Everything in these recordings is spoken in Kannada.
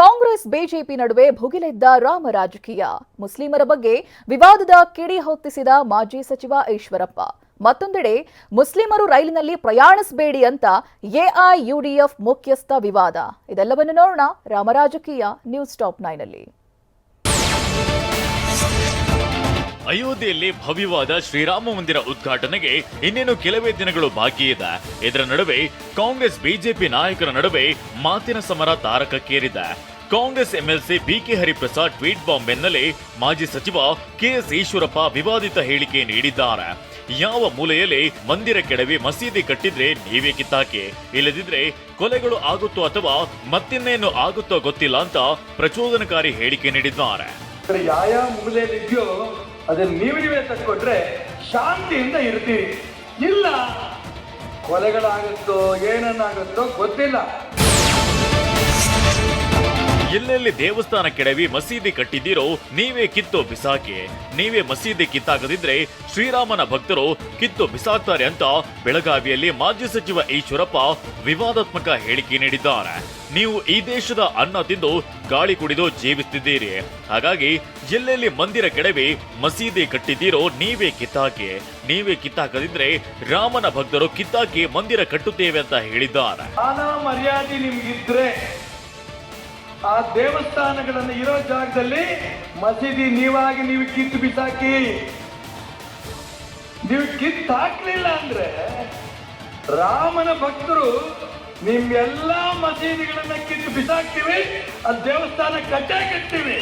ಕಾಂಗ್ರೆಸ್, ಬಿಜೆಪಿ ನಡುವೆ ಭುಗಿಲೆದ್ದ ರಾಮ ರಾಜಕೀಯ. ಮುಸ್ಲಿಮರ ಬಗ್ಗೆ ವಿವಾದದ ಕಿಡಿ ಹೊತ್ತಿಸಿದ ಮಾಜಿ ಸಚಿವ ಈಶ್ವರಪ್ಪ. ಮತ್ತೊಂದೆಡೆ, ಮುಸ್ಲಿಮರು ರೈಲಿನಲ್ಲಿ ಪ್ರಯಾಣಿಸಬೇಡಿ ಅಂತ ಎಐಯುಡಿಎಫ್ ಮುಖ್ಯಸ್ಥ ವಿವಾದ. ಇದೆಲ್ಲವನ್ನು ನೋಡೋಣ ರಾಮರಾಜಕೀಯ ನ್ಯೂಸ್ ಟಾಪ್ ನೈನಲ್ಲಿ ಅಯೋಧ್ಯೆಯಲ್ಲಿ ಭವ್ಯವಾದ ಶ್ರೀರಾಮ ಮಂದಿರ ಉದ್ಘಾಟನೆಗೆ ಇನ್ನೇನು ಕೆಲವೇ ದಿನಗಳು ಬಾಕಿ ಇದೆ. ಇದರ ನಡುವೆ ಕಾಂಗ್ರೆಸ್ ಬಿಜೆಪಿ ನಾಯಕರ ನಡುವೆ ಮಾತಿನ ಸಮರ ತಾರಕಕ್ಕೇರಿದೆ. Congress MLC BK Hariprasad tweet bomb ಬೆನ್ನಲ್ಲೇ ಮಾಜಿ ಸಚಿವ ಕೆಎಸ್ ಈಶ್ವರಪ್ಪ ವಿವಾದಿತ ಹೇಳಿಕೆ ನೀಡಿದ್ದಾರೆ. ಯಾವ ಮೂಲೆಯಲ್ಲಿ ಮಂದಿರ ಕೆಡವಿ ಮಸೀದಿ ಕಟ್ಟಿದ್ರೆ ನೀವೇ ಕಿತ್ತಾಕೆ. ಇಲ್ಲದಿದ್ರೆ ಕೊಲೆಗಳು ಆಗುತ್ತೋ ಅಥವಾ ಮತ್ತಿನ್ನೇನು ಆಗುತ್ತೋ ಗೊತ್ತಿಲ್ಲ ಅಂತ ಪ್ರಚೋದನಕಾರಿ ಹೇಳಿಕೆ ನೀಡಿದ್ದಾರೆ. ಯಾವ ಮೂಲೆಯಲ್ಲಿದೆಯೋ ಅದನ್ನ ನೀವು ನೀವೇ ತಕ್ಕೊಂಡ್ರೆ ಶಾಂತಿಯಿಂದ ಇರ್ತೀರಿ. ಇಲ್ಲ ಕೊಲೆಗಳಾಗುತ್ತೋ ಏನನ್ನಾಗುತ್ತೋ ಗೊತ್ತಿಲ್ಲ. ಎಲ್ಲೆಲ್ಲಿ ದೇವಸ್ಥಾನ ಕೆಡವಿ ಮಸೀದಿ ಕಟ್ಟಿದ್ದೀರೋ ನೀವೇ ಕಿತ್ತು ಬಿಸಾಕಿ. ನೀವೇ ಮಸೀದಿ ಕಿತ್ತಾಗದಿದ್ರೆ ಶ್ರೀರಾಮನ ಭಕ್ತರು ಕಿತ್ತು ಬಿಸಾಕ್ತಾರೆ ಅಂತ ಬೆಳಗಾವಿಯಲ್ಲಿ ಮಾಜಿ ಸಚಿವ ಈಶ್ವರಪ್ಪ ವಿವಾದಾತ್ಮಕ ಹೇಳಿಕೆ ನೀಡಿದ್ದಾರೆ. ನೀವು ಈ ದೇಶದ ಅನ್ನ ತಿಂದು ಗಾಳಿ ಕುಡಿದು ಜೀವಿಸ್ತಿದ್ದೀರಿ. ಹಾಗಾಗಿ ಎಲ್ಲೆಲ್ಲಿ ಮಂದಿರ ಕೆಡವಿ ಮಸೀದಿ ಕಟ್ಟಿದ್ದೀರೋ ನೀವೇ ಕಿತ್ತಾಕಿ. ನೀವೇ ಕಿತ್ತಾಕದಿದ್ರೆ ರಾಮನ ಭಕ್ತರು ಕಿತ್ತಾಕಿ ಮಂದಿರ ಕಟ್ಟುತ್ತೇವೆ ಅಂತ ಹೇಳಿದ್ದಾರೆ. ಮರ್ಯಾದೆ ನಿಮ್ಗಿದ್ರೆ ಆ ದೇವಸ್ಥಾನಗಳನ್ನು ಇರೋ ಜಾಗದಲ್ಲಿ ಮಸೀದಿ, ನೀವಾಗಿ ನೀವು ಕಿತ್ತು ಬಿಸಾಕಿ. ನೀವು ಕಿತ್ತು ಹಾಕ್ಲಿಲ್ಲ ಅಂದ್ರೆ ರಾಮನ ಭಕ್ತರು ನಿಮ್ಮೆಲ್ಲ ಮಸೀದಿಗಳನ್ನ ಕಿತ್ತು ಬಿಸಾಕ್ತೀವಿ, ಆ ದೇವಸ್ಥಾನ ಕಟ್ಟೆ ಕಟ್ತೀವಿ.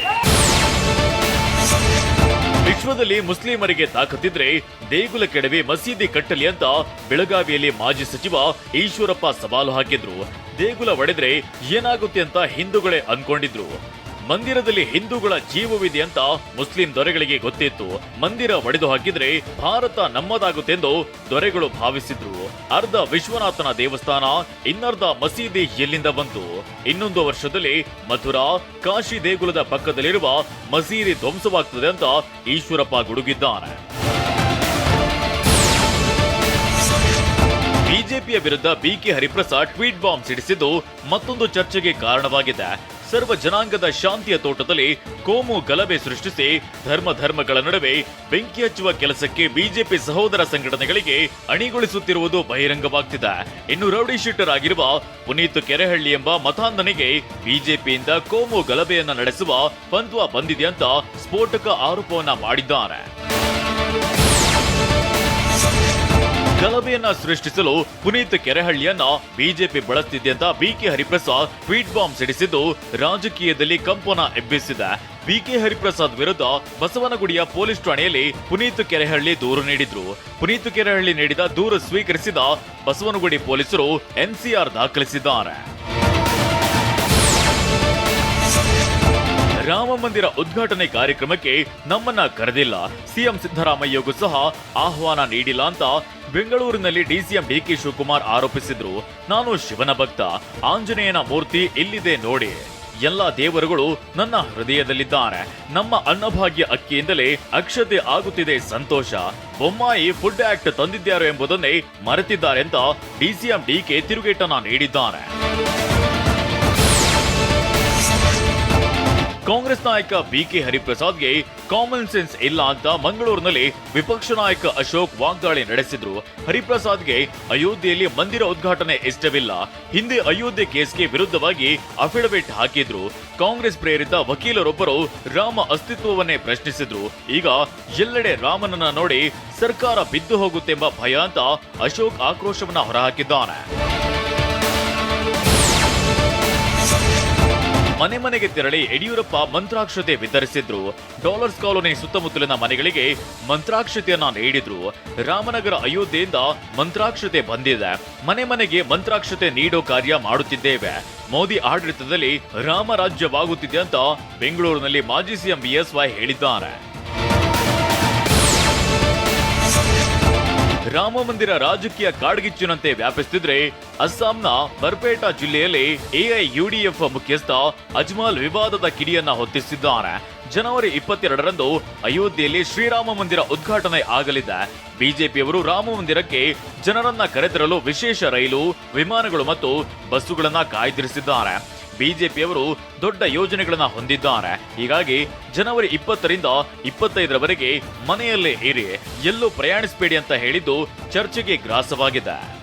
ವಿಶ್ವದಲ್ಲಿ ಮುಸ್ಲಿಮರಿಗೆ ತಾಕತ್ತಿದ್ರೆ ದೇಗುಲ ಕೆಡವಿ ಮಸೀದಿ ಕಟ್ಟಲಿ ಅಂತ ಬೆಳಗಾವಿಯಲ್ಲಿ ಮಾಜಿ ಸಚಿವ ಈಶ್ವರಪ್ಪ ಸವಾಲು ಹಾಕಿದ್ರು. ದೇಗುಲ ಒಡೆದ್ರೆ ಏನಾಗುತ್ತೆ ಅಂತ ಹಿಂದೂಗಳೇ ಅನ್ಕೊಂಡಿದ್ರು. ಮಂದಿರದಲ್ಲಿ ಹಿಂದೂಗಳ ಜೀವವಿದೆ ಅಂತ ಮುಸ್ಲಿಂ ದೊರೆಗಳಿಗೆ ಗೊತ್ತಿತ್ತು. ಮಂದಿರ ಒಡೆದು ಹಾಕಿದ್ರೆ ಭಾರತ ನಮ್ಮದಾಗುತ್ತೆಂದು ದೊರೆಗಳು ಭಾವಿಸಿದ್ರು. ಅರ್ಧ ವಿಶ್ವನಾಥನ ದೇವಸ್ಥಾನ, ಇನ್ನರ್ಧ ಮಸೀದಿ ಎಲ್ಲಿಂದ ಬಂತು. ಇನ್ನೊಂದು ವರ್ಷದಲ್ಲಿ ಮಥುರಾ, ಕಾಶಿ ದೇಗುಲದ ಪಕ್ಕದಲ್ಲಿರುವ ಮಸೀದಿ ಧ್ವಂಸವಾಗ್ತದೆ ಅಂತ ಈಶ್ವರಪ್ಪ ಗುಡುಗಿದ್ದಾನೆ. ಬಿಜೆಪಿಯ ವಿರುದ್ಧ ಬಿಕೆ ಹರಿಪ್ರಸಾದ್ ಟ್ವೀಟ್ ಬಾಂಬ್ ಸಿಡಿಸಿದ್ದು ಮತ್ತೊಂದು ಚರ್ಚೆಗೆ ಕಾರಣವಾಗಿದೆ. ಸರ್ವ ಜನಾಂಗದ ಶಾಂತಿಯ ತೋಟದಲ್ಲಿ ಕೋಮು ಗಲಭೆ ಸೃಷ್ಟಿಸಿ ಧರ್ಮ ಧರ್ಮಗಳ ನಡುವೆ ಬೆಂಕಿ ಹಚ್ಚುವ ಕೆಲಸಕ್ಕೆ ಬಿಜೆಪಿ ಸಹೋದರ ಸಂಘಟನೆಗಳಿಗೆ ಅಣಿಗೊಳಿಸುತ್ತಿರುವುದು ಬಹಿರಂಗವಾಗ್ತಿದೆ. ಇನ್ನು ರೌಡಿ ಶೀಟರ್ ಆಗಿರುವ ಪುನೀತ್ ಕೆರೆಹಳ್ಳಿ ಎಂಬ ಮತಾಂಧನಿಗೆ ಬಿಜೆಪಿಯಿಂದ ಕೋಮು ಗಲಭೆಯನ್ನ ನಡೆಸುವ ಪಂತ್ವ ಬಂದಿದೆ ಅಂತ ಸ್ಫೋಟಕ ಆರೋಪವನ್ನ ಮಾಡಿದ್ದಾರೆ. ಗಲಭೆಯನ್ನ ಸೃಷ್ಟಿಸಲು ಪುನೀತ್ ಕೆರೆಹಳ್ಳಿಯನ್ನ ಬಿಜೆಪಿ ಬಳಸ್ತಿದೆ ಅಂತ ಬಿಕೆ ಹರಿಪ್ರಸಾದ್ ಟ್ವೀಟ್ ಬಾಂಬ್ ಸಿಡಿಸಿದ್ದು ರಾಜಕೀಯದಲ್ಲಿ ಕಂಪನ ಎಬ್ಬಿಸಿದೆ. ಬಿಕೆ ಹರಿಪ್ರಸಾದ್ ವಿರುದ್ಧ ಬಸವನಗುಡಿಯ ಪೊಲೀಸ್ ಠಾಣೆಯಲ್ಲಿ ಪುನೀತ್ ಕೆರೆಹಳ್ಳಿ ದೂರು ನೀಡಿದ್ರು. ಪುನೀತ್ ಕೆರೆಹಳ್ಳಿ ನೀಡಿದ ದೂರು ಸ್ವೀಕರಿಸಿದ ಬಸವನಗುಡಿ ಪೊಲೀಸರು ಎನ್ಸಿಆರ್ ದಾಖಲಿಸಿದ್ದಾರೆ. ರಾಮ ಮಂದಿರ ಉದ್ಘಾಟನೆ ಕಾರ್ಯಕ್ರಮಕ್ಕೆ ನಮ್ಮನ್ನ ಕರೆದಿಲ್ಲ. ಸಿಎಂ ಸಿದ್ದರಾಮಯ್ಯಗೂ ಸಹ ಆಹ್ವಾನ ನೀಡಿಲ್ಲ ಅಂತ ಬೆಂಗಳೂರಿನಲ್ಲಿ ಡಿಸಿಎಂ ಡಿಕೆ ಶಿವಕುಮಾರ್ ಆರೋಪಿಸಿದ್ರು. ನಾನು ಶಿವನ ಭಕ್ತ. ಆಂಜನೇಯನ ಮೂರ್ತಿ ಇಲ್ಲಿದೆ ನೋಡಿ. ಎಲ್ಲ ದೇವರುಗಳು ನನ್ನ ಹೃದಯದಲ್ಲಿದ್ದಾರೆ. ನಮ್ಮ ಅನ್ನಭಾಗ್ಯ ಅಕ್ಕಿಯಿಂದಲೇ ಅಕ್ಷತೆ ಆಗುತ್ತಿದೆ ಸಂತೋಷ. ಬೊಮ್ಮಾಯಿ ಫುಡ್ ಆಕ್ಟ್ ತಂದಿದ್ದಾರೆ ಎಂಬುದನ್ನೇ ಮರೆತಿದ್ದಾರೆ ಅಂತ ಡಿಸಿಎಂ ಡಿಕೆ ತಿರುಗೇಟನ ನೀಡಿದ್ದಾರೆ ಕಾಂಗ್ರೆಸ್ ನಾಯಕ ಬಿಕೆ ಹರಿಪ್ರಸಾದ್ಗೆ ಕಾಮನ್ ಸೆನ್ಸ್ ಇಲ್ಲ ಅಂತ ಮಂಗಳೂರಿನಲ್ಲಿ ವಿಪಕ್ಷ ನಾಯಕ ಅಶೋಕ್ ವಾಗ್ದಾಳಿ ನಡೆಸಿದ್ರು. ಹರಿಪ್ರಸಾದ್ಗೆ ಅಯೋಧ್ಯೆಯಲ್ಲಿ ಮಂದಿರ ಉದ್ಘಾಟನೆ ಇಷ್ಟವಿಲ್ಲ. ಹಿಂದೆ ಅಯೋಧ್ಯೆ ಕೇಸ್ಗೆ ವಿರುದ್ಧವಾಗಿ ಅಫಿಡವಿಟ್ ಹಾಕಿದ್ರು. ಕಾಂಗ್ರೆಸ್ ಪ್ರೇರಿತ ವಕೀಲರೊಬ್ಬರು ರಾಮ ಅಸ್ತಿತ್ವವನ್ನೇ ಪ್ರಶ್ನಿಸಿದ್ರು. ಈಗ ಎಲ್ಲೆಡೆ ರಾಮನನ್ನ ನೋಡಿ ಸರ್ಕಾರ ಬಿದ್ದು ಹೋಗುತ್ತೆಂಬ ಭಯ ಅಂತ ಅಶೋಕ್ ಆಕ್ರೋಶವನ್ನ ಹೊರಹಾಕಿದ್ದಾನೆ. ಮನೆ ಮನೆಗೆ ತೆರಳಿ ಯಡಿಯೂರಪ್ಪ ಮಂತ್ರಾಕ್ಷತೆ ವಿತರಿಸಿದ್ರು. ಡಾಲರ್ಸ್ ಕಾಲೋನಿ ಸುತ್ತಮುತ್ತಲಿನ ಮನೆಗಳಿಗೆ ಮಂತ್ರಾಕ್ಷತೆಯನ್ನ ನೀಡಿದ್ರು. ರಾಮನಗರ ಅಯೋಧ್ಯೆಯಿಂದ ಮಂತ್ರಾಕ್ಷತೆ ಬಂದಿದೆ. ಮನೆ ಮನೆಗೆ ಮಂತ್ರಾಕ್ಷತೆ ನೀಡೋ ಕಾರ್ಯ ಮಾಡುತ್ತಿದ್ದೇವೆ. ಮೋದಿ ಆಡಳಿತದಲ್ಲಿ ರಾಮರಾಜ್ಯವಾಗುತ್ತಿದೆ ಅಂತ ಬೆಂಗಳೂರಿನಲ್ಲಿ ಮಾಜಿ ಸಿಎಂ ಬಿಎಸ್ವೈ ಹೇಳಿದ್ದಾರೆ. ರಾಮ ಮಂದಿರ ರಾಜಕೀಯ ಕಾಡ್ಗಿಚ್ಚಿನಂತೆ ವ್ಯಾಪಿಸುತ್ತಿದ್ರೆ ಅಸ್ಸಾಂನ ಬರ್ಪೇಟಾ ಜಿಲ್ಲೆಯಲ್ಲಿ ಎಐ ಯುಡಿಎಫ್ ಮುಖ್ಯಸ್ಥ ಅಜ್ಮಾಲ್ ವಿವಾದದ ಕಿಡಿಯನ್ನ ಹೊತ್ತಿಸಿದ್ದಾರೆ ಜನವರಿ ಇಪ್ಪತ್ತೆರಡರಂದು ಅಯೋಧ್ಯೆಯಲ್ಲಿ ಶ್ರೀರಾಮ ಮಂದಿರ ಉದ್ಘಾಟನೆ ಆಗಲಿದೆ. ಬಿಜೆಪಿಯವರು ರಾಮ ಮಂದಿರಕ್ಕೆ ಜನರನ್ನ ಕರೆತರಲು ವಿಶೇಷ ರೈಲು, ವಿಮಾನಗಳು ಮತ್ತು ಬಸ್ಸುಗಳನ್ನ ಕಾಯ್ದಿರಿಸಿದ್ದಾರೆ. ಬಿಜೆಪಿಯವರು ದೊಡ್ಡ ಯೋಜನೆಗಳನ್ನ ಹೊಂದಿದ್ದಾರೆ. ಹೀಗಾಗಿ ಜನವರಿ ಇಪ್ಪತ್ತರಿಂದ ಇಪ್ಪತ್ತೈದರವರೆಗೆ ಮನೆಯಲ್ಲೇ ಇರಿ, ಎಲ್ಲೂ ಪ್ರಯಾಣಿಸಬೇಡಿ ಅಂತ ಹೇಳಿದ್ದು ಚರ್ಚೆಗೆ ಗ್ರಾಸವಾಗಿದೆ.